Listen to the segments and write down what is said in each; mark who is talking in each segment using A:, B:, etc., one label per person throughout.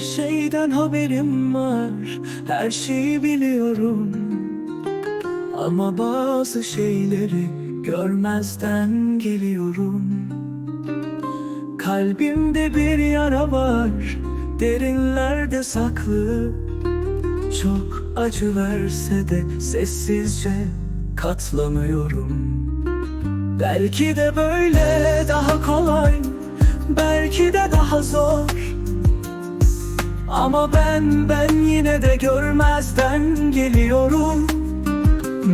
A: şeyden haberim var Her şeyi biliyorum. Ama bazı şeyleri görmezden geliyorum. Kalbimde bir yara var Derinlerde saklı. Çok acı verse de sessizce katlanıyorum. Belki de böyle daha kolay Belki de daha zor Ama ben ben yine de görmezden geliyorum.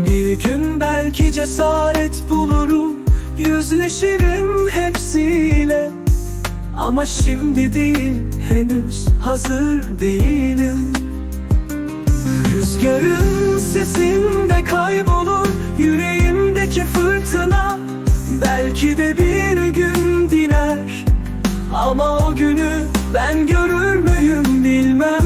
A: Bir gün belki cesaret bulurum. Yüzleşirim hepsiyle. Ama şimdi değil henüz hazır değilim. Rüzgarın sesinde kaybolur Yüreğimdeki fırtına. Belki de bir gün diner. Ama o günü ben görür müyüm bilmem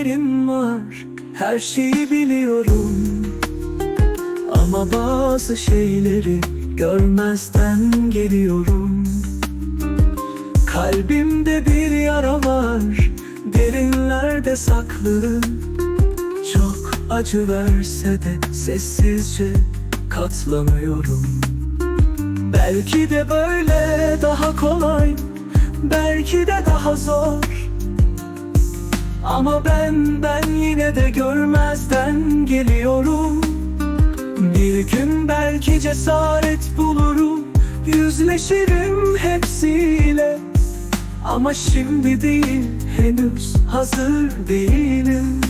A: haberim var Her şeyi biliyorum. Ama bazı şeyleri görmezden geliyorum. Kalbimde bir yara var Derinlerde saklı. Çok acı verse de sessizce katlanıyorum. Belki de böyle daha kolay Belki de daha zor ama ben ben yine de görmezden geliyorum. Bir gün belki cesaret bulurum Yüzleşirim hepsiyle. Ama şimdi değil henüz hazır değilim.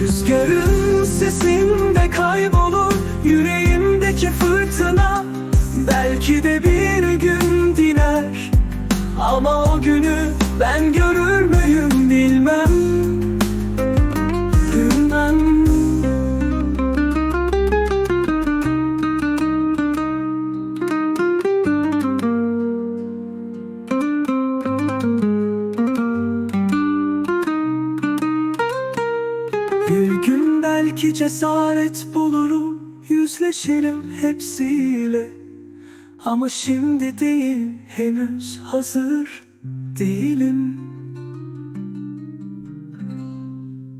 A: Rüzgarın sesinde kaybolur Yüreğimdeki fırtına. Belki de bir gün diner Ama o günü ben görür müyüm belki cesaret bulurum Yüzleşirim hepsiyle. Ama şimdi değil henüz hazır değilim